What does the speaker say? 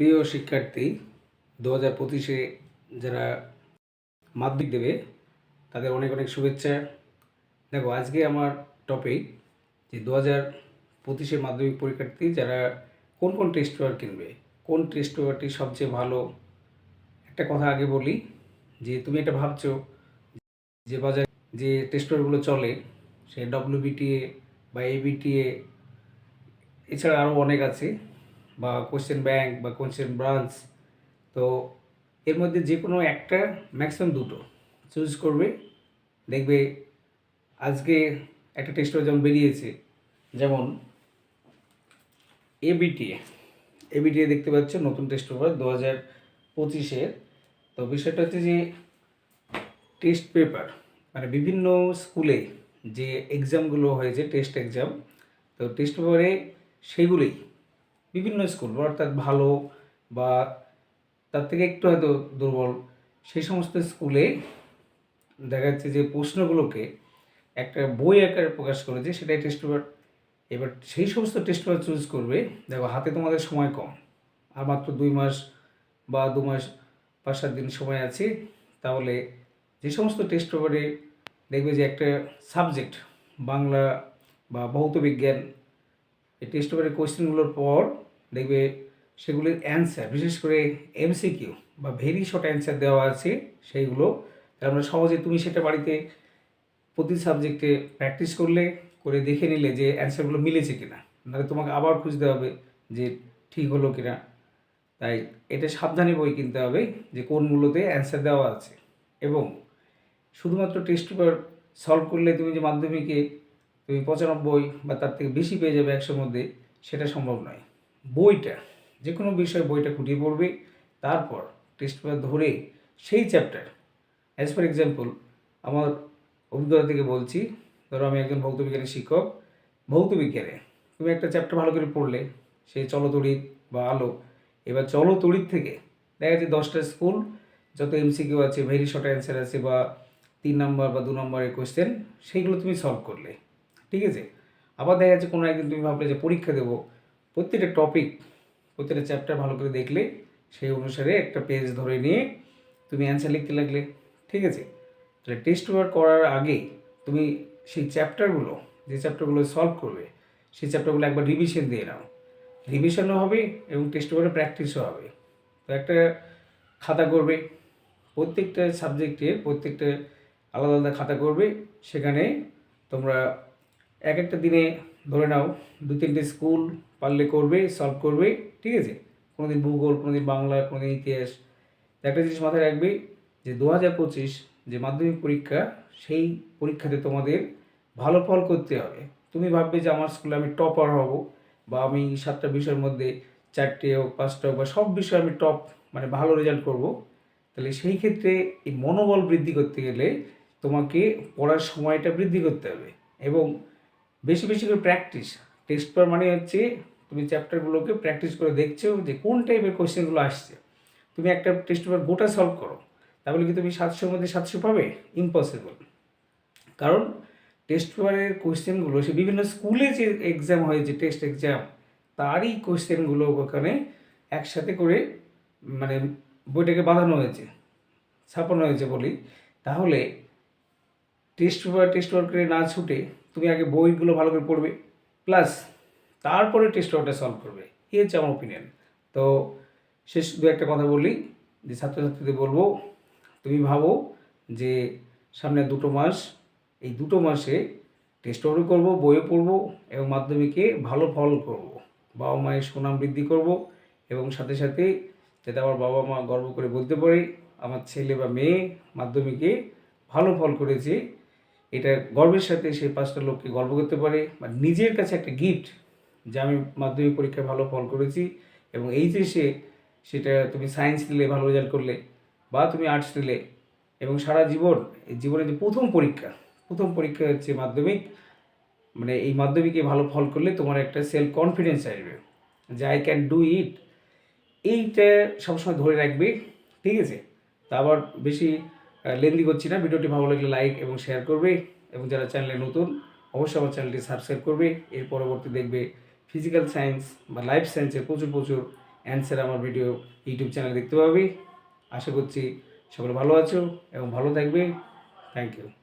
প্রিয় শিক্ষার্থী দু হাজার পঁচিশে যারা মাধ্যমিক দেবে, তাদের অনেক অনেক শুভেচ্ছা। দেখো, আজকে আমার টপিক যে দু হাজার পঁচিশে মাধ্যমিক পরীক্ষার্থী যারা কোন কোন টেস্ট পেপার কিনবে, কোন টেস্ট পেপারটি সবচেয়ে ভালো? একটা কথা আগে বলি যে, তুমি এটা ভাবছ যে বাজার যে টেস্ট পেপারগুলো চলে, সে ডব্লিউবিটিএ বা এবিটিএ এছাড়া আরও অনেক আছে। বা কোশ্চেন ব্যাংক বা কোশ্চেন ব্রাঞ্চ তো এর মধ্যে যে কোনো একটা ম্যাক্সিমাম দুটো। চুজ করবে, দেখবে আজকে একটা টেস্ট যেমন বেরিয়েছে। যেমন এবিটিএ এবিটিএ দেখতে পাচ্ছ, নতুন টেস্ট পেপার দু হাজার পঁচিশের। তো বিষয়টা হচ্ছে যে টেস্ট পেপার মানে বিভিন্ন স্কুলে যে এক্সামগুলো হয়েছে টেস্ট এক্সাম তো টেস্ট পেপারে সেগুলোই বিভিন্ন স্কুল, অর্থাৎ ভালো বা তার থেকে একটু হয়তো দুর্বল, সেই সমস্ত স্কুলে দেখা যাচ্ছে যে প্রশ্নগুলোকে একটা বই আকারে প্রকাশ করেছে, সেটাই টেস্ট পেপার এবার সেই সমস্ত টেস্ট পেপার চুজ করবে, দেখো হাতে তোমাদের সময় কম, আর মাত্র দুই মাস বা দু মাস, পাঁচ সাত দিন সময় আছে, তাহলে যে সমস্ত টেস্ট পেপারে দেখবে যে একটা সাবজেক্ট বাংলা বা ভৌত বিজ্ঞান এই টেস্ট পেপারের কোয়েশ্চেনগুলোর পর দেখবে সেগুলির অ্যান্সার বিশেষ করে এমসিকিউ বা ভেরি শর্ট অ্যান্সার দেওয়া আছে, সেইগুলো তার আমরা সহজে তুমি সেটা বাড়িতে প্রতি সাবজেক্টে প্র্যাকটিস করলে, করে দেখে নিলে যে অ্যান্সারগুলো মিলেছে কিনা। নাহলে তোমাকে আবার খুঁজতে হবে যে ঠিক হলো কিনা। তাই এটা সাবধানে বই কিনতে হবে যে কোনগুলোতে অ্যান্সার দেওয়া আছে। এবং শুধুমাত্র টেস্ট পেপার সলভ করলে তুমি যে মাধ্যমিকে তুমি পঁচানব্বই বা তার থেকে বেশি পেয়ে যাবে একশোর মধ্যে, সেটা সম্ভব নয়। বইটা যে কোনো বিষয়ে বইটা খুঁটিয়ে পড়বে, তারপর টেস্ট পেপার ধরে সেই চ্যাপ্টার অ্যাজ ফর এক্সাম্পল আমার অভিজ্ঞতা থেকে বলছি, ধরো আমি একজন ভৌত বিজ্ঞানের শিক্ষক, ভৌত বিজ্ঞানে তুমি একটা চ্যাপ্টার ভালো করে পড়লে সেই চলতড়িৎ বা আলো, এবার চলতড়িৎ থেকে দেখা যাচ্ছে দশটা স্কুল যত এমসিকিউ আছে ভেরি শর্ট অ্যান্সার আছে বা তিন নম্বর বা দু নম্বরের কোয়েশ্চেন সেইগুলো তুমি সলভ করলে। ঠিক আছে? আবার দেখা যাচ্ছে কোনো একদিন তুমি ভাবলে যে পরীক্ষা দেবো। প্রত্যেকটা টপিক প্রত্যেকটা চ্যাপ্টার ভালো করে দেখলে সেই অনুসারে একটা পেজ ধরে নিয়ে তুমি অ্যান্সার লিখতে লাগলে। ঠিক আছে? তাহলে টেস্ট পেপার করার আগে তুমি সেই চ্যাপ্টারগুলো যে চ্যাপ্টারগুলো সলভ করবে, সেই চ্যাপ্টারগুলো একবার রিভিশন দিয়ে নাও। রিভিশনও হবে এবং টেস্ট পেপারে প্র্যাকটিসও হবে। তো একটা খাতা করবে, প্রত্যেকটা সাবজেক্টের প্রত্যেকটা আলাদা আলাদা খাতা করবে। সেখানে তোমরা এক একটা দিনে ধরে নাও দু তিনটে স্কুল পারলে করবে, সলভ করবে, ঠিক আছে? কোনো দিন ভূগোল, কোনোদিন বাংলা, কোনোদিন ইতিহাস। একটা জিনিস মাথায় রাখবে যে দু হাজার পঁচিশ যে মাধ্যমিক পরীক্ষা, সেই পরীক্ষাতে তোমাদের ভালো ফল করতে হবে। তুমি ভাববে যে আমার স্কুলে আমি টপার হব বা আমি সাতটা বিষয়ের মধ্যে চারটে হোক, পাঁচটা হোক বা সব বিষয়ে আমি টপ মানে ভালো রেজাল্ট করব। তাহলে সেই ক্ষেত্রে এই মনোবল বৃদ্ধি করতে গেলে তোমাকে পড়ার সময়টা বৃদ্ধি করতে হবে। এবং বেশি বেশি করে প্র্যাকটিস টেস্ট পেপার মানে হচ্ছে তুমি চ্যাপ্টারগুলোকে প্র্যাকটিস করে দেখছ যে কোন টাইপের কোয়েশ্চেনগুলো আসছে। তুমি একটা টেস্ট পেপার গোটা সলভ করো, তাহলে কি তুমি সাতশোর মধ্যে সাতশো পাবে? ইম্পসিবল কারণ টেস্ট পেপারের কোয়েশ্চেনগুলো সে বিভিন্ন স্কুলে যে এক্সাম হয়, যে টেস্ট এক্সাম তারই কোয়েশ্চেনগুলো ওখানে একসাথে করে মানে বইটাকে বাঁধানো হয়েছে, ছাপানো হয়েছে বলি তাহলে টেস্ট পেপার টেস্ট করে না ছুটে তুমি আগে বইগুলো ভালো করে পড়বে প্লাস তারপরে টেস্ট পেপারটা সলভ করবে। এই হচ্ছে আমার ওপিনিয়ন তো শেষ দু একটা কথা বলি, যে ছাত্রছাত্রীদের বলব, তুমি ভাবো যে সামনে দুটো মাস, এই দুটো মাসে টেস্ট পেপারও করব, বইও পড়ব এবং মাধ্যমিকে ভালো ফল করব। বাবা মায়ের সুনাম বৃদ্ধি করব এবং সাথে সাথে যাতে আমার বাবা মা গর্ব করে বলতে পারে, আমার ছেলে বা মেয়ে মাধ্যমিকে ভালো ফল করেছে এটা গর্বের সাথে সেই পাঁচটা লোককে গর্ব করতে পারে। বা নিজের কাছে একটা গিফট যে আমি মাধ্যমিক পরীক্ষায় ভালো ফল করেছি এবং এইচএসে সেটা তুমি সায়েন্স নিলে ভালো রেজাল্ট করলে বা তুমি আর্টস নিলে এবং সারা জীবন, এই জীবনের যে প্রথম পরীক্ষা প্রথম পরীক্ষা হচ্ছে মাধ্যমিক মানে এই মাধ্যমিকে ভালো ফল করলে তোমার একটা সেলফ কনফিডেন্স আসবে যে আই ক্যান ডু ইট এইটা সবসময় ধরে রাখবে, ঠিক আছে? তা আবার বেশি লেন্দি করছি না। ভিডিওটি ভালো লাগলে লাইক এবং শেয়ার করবে এবং যারা চ্যানেলে নতুন, অবশ্যই আমার চ্যানেলটি সাবস্ক্রাইব করবে। এর পরবর্তী দেখবে ফিজিক্যাল সায়েন্স বা লাইফ সায়েন্সের প্রচুর প্রচুর অ্যান্সার আমার ভিডিও ইউটিউব চ্যানেলে দেখতে পাবে। আশা করছি সকলে ভালো আছো এবং ভালো থাকবে। Thank you